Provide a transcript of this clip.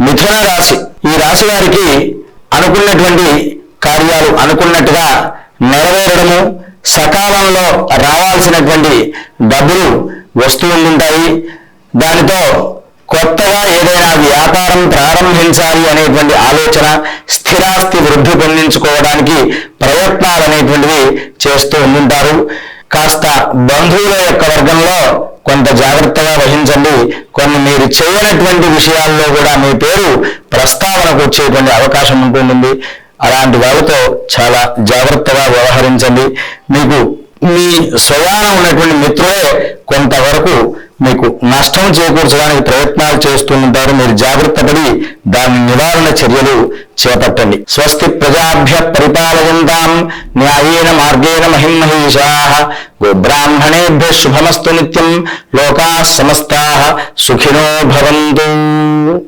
మిథున రాశి. ఈ రాశి వారికి అనుకున్నటువంటి కార్యాలు అనుకున్నట్టుగా నెరవేరడము సకాలంలో రావాల్సినటువంటి డబ్బులు వస్తూ ఉంటాయి దానితో కొత్తగా ఏదైనా వ్యాపారం ప్రారంభించాలి అనేటువంటి ఆలోచన స్థిరాస్తి వృద్ధి పొందించుకోవడానికి ప్రయత్నాలు అనేటువంటివి చేస్తూ ఉంటుంటారు కాస్త బంధువుల యొక్క వర్గంలో కొంత జాగ్రత్తగా వహించండి. కొన్ని మీరు చేయనటువంటి విషయాల్లో కూడా మీ పేరు ప్రస్తావనకు వచ్చేటువంటి అవకాశం ఉంటుంది అలాంటి వాళ్ళతో చాలా జాగ్రత్తగా వ్యవహరించండి. మీకు మీ స్వయాన ఉన్నటువంటి మిత్రులే కొంతవరకు మీకు నష్టం చేకూర్చడానికి ప్రయత్నాలు చేస్తూ మీరు జాగ్రత్త పడి దాని నివారణ చర్యలు చేపట్టండి. స్వస్తి ప్రజాభ్య పరిపాలయంతాం న్యాయేన మార్గేణ మహిమహీషా గోబ్రాహ్మణేభ్య శుభమస్తు నిత్యం లోకా సమస్తా సుఖినో భవంతు.